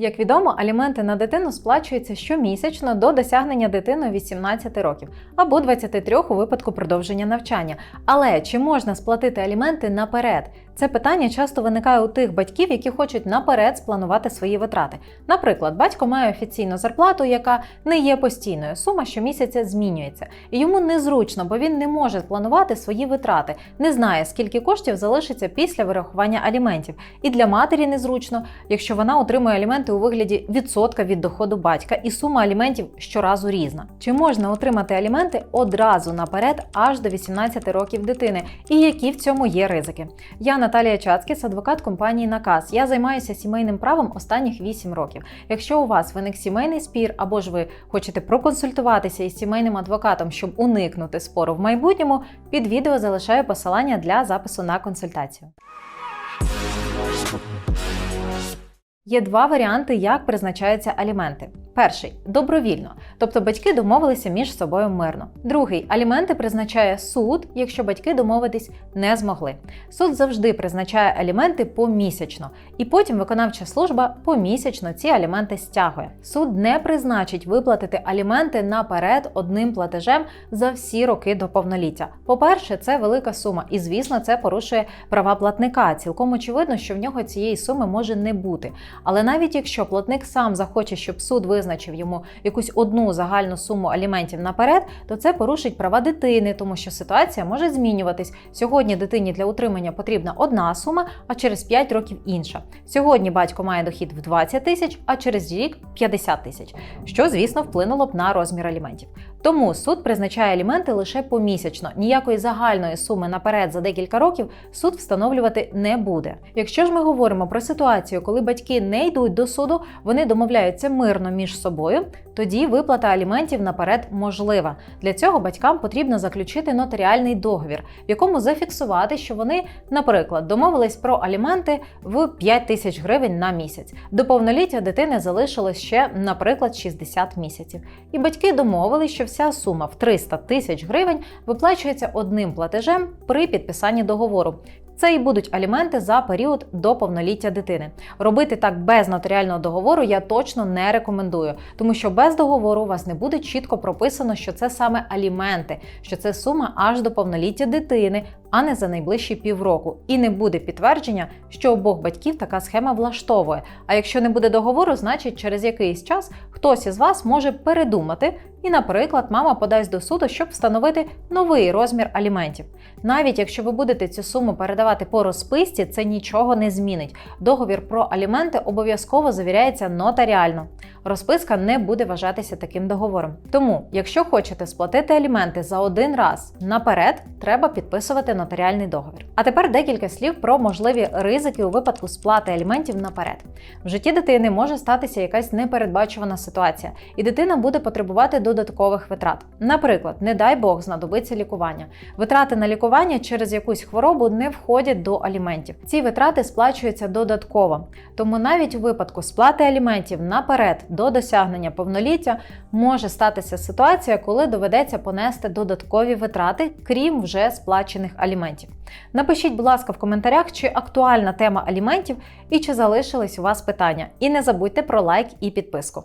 Як відомо, аліменти на дитину сплачуються щомісячно до досягнення дитиною 18 років або 23 у випадку продовження навчання. Але чи можна сплатити аліменти наперед? Це питання часто виникає у тих батьків, які хочуть наперед спланувати свої витрати. Наприклад, батько має офіційну зарплату, яка не є постійною. Сума щомісяця змінюється, і йому незручно, бо він не може спланувати свої витрати, не знає, скільки коштів залишиться після вирахування аліментів. І для матері незручно, якщо вона отримує аліменти у вигляді відсотка від доходу батька, і сума аліментів щоразу різна. Чи можна отримати аліменти одразу наперед аж до 18 років дитини? І які в цьому є ризики? Я Наталія Чацкіс, адвокат компанії Наказ. Я займаюся сімейним правом останніх 8 років. Якщо у вас виник сімейний спір, або ж ви хочете проконсультуватися із сімейним адвокатом, щоб уникнути спору в майбутньому, під відео залишаю посилання для запису на консультацію. Є два варіанти, як призначаються аліменти. Перший добровільно, тобто батьки домовилися між собою мирно. Другий аліменти призначає суд, якщо батьки домовитись не змогли. Суд завжди призначає аліменти помісячно, і потім виконавча служба помісячно ці аліменти стягує. Суд не призначить виплатити аліменти наперед одним платежем за всі роки до повноліття. По-перше, це велика сума, і звісно, це порушує права платника. Цілком очевидно, що в нього цієї суми може не бути. Але навіть якщо платник сам захоче, щоб суд визначив йому якусь одну загальну суму аліментів наперед, то це порушить права дитини, тому що ситуація може змінюватись. Сьогодні дитині для утримання потрібна одна сума, а через 5 років інша. Сьогодні батько має дохід в 20 тисяч, а через рік 50 тисяч, що, звісно, вплинуло б на розмір аліментів. Тому суд призначає аліменти лише помісячно. Ніякої загальної суми наперед за декілька років суд встановлювати не буде. Якщо ж ми говоримо про ситуацію, коли батьки не йдуть до суду, вони домовляються мирно між собою, тоді виплата аліментів наперед можлива. Для цього батькам потрібно заключити нотаріальний договір, в якому зафіксувати, що вони, наприклад, домовились про аліменти в 5 тисяч гривень на місяць. До повноліття дитини залишилось ще, наприклад, 60 місяців. І батьки домовились, що вся сума в 300 тисяч гривень виплачується одним платежем при підписанні договору. Це і будуть аліменти за період до повноліття дитини. Робити так без нотаріального договору я точно не рекомендую, тому що без договору у вас не буде чітко прописано, що це саме аліменти, що це сума аж до повноліття дитини, а не за найближчі півроку. І не буде підтвердження, що обох батьків така схема влаштовує. А якщо не буде договору, значить через якийсь час хтось із вас може передумати. І, наприклад, мама подасть до суду, щоб встановити новий розмір аліментів. Навіть якщо ви будете цю суму передавати по розписці, це нічого не змінить. Договір про аліменти обов'язково завіряється нотаріально. Розписка не буде вважатися таким договором. Тому, якщо хочете сплатити аліменти за один раз наперед, треба підписувати нотаріальний договір. А тепер декілька слів про можливі ризики у випадку сплати аліментів наперед. В житті дитини може статися якась непередбачувана ситуація, і дитина буде потребувати додаткових витрат. Наприклад, не дай Бог знадобиться лікування. Витрати на лікування через якусь хворобу не входять до аліментів. Ці витрати сплачуються додатково. Тому навіть у випадку сплати аліментів наперед до досягнення повноліття може статися ситуація, коли доведеться понести додаткові витрати, крім вже сплачених аліментів. Напишіть, будь ласка, в коментарях, чи актуальна тема аліментів і чи залишились у вас питання. І не забудьте про лайк і підписку.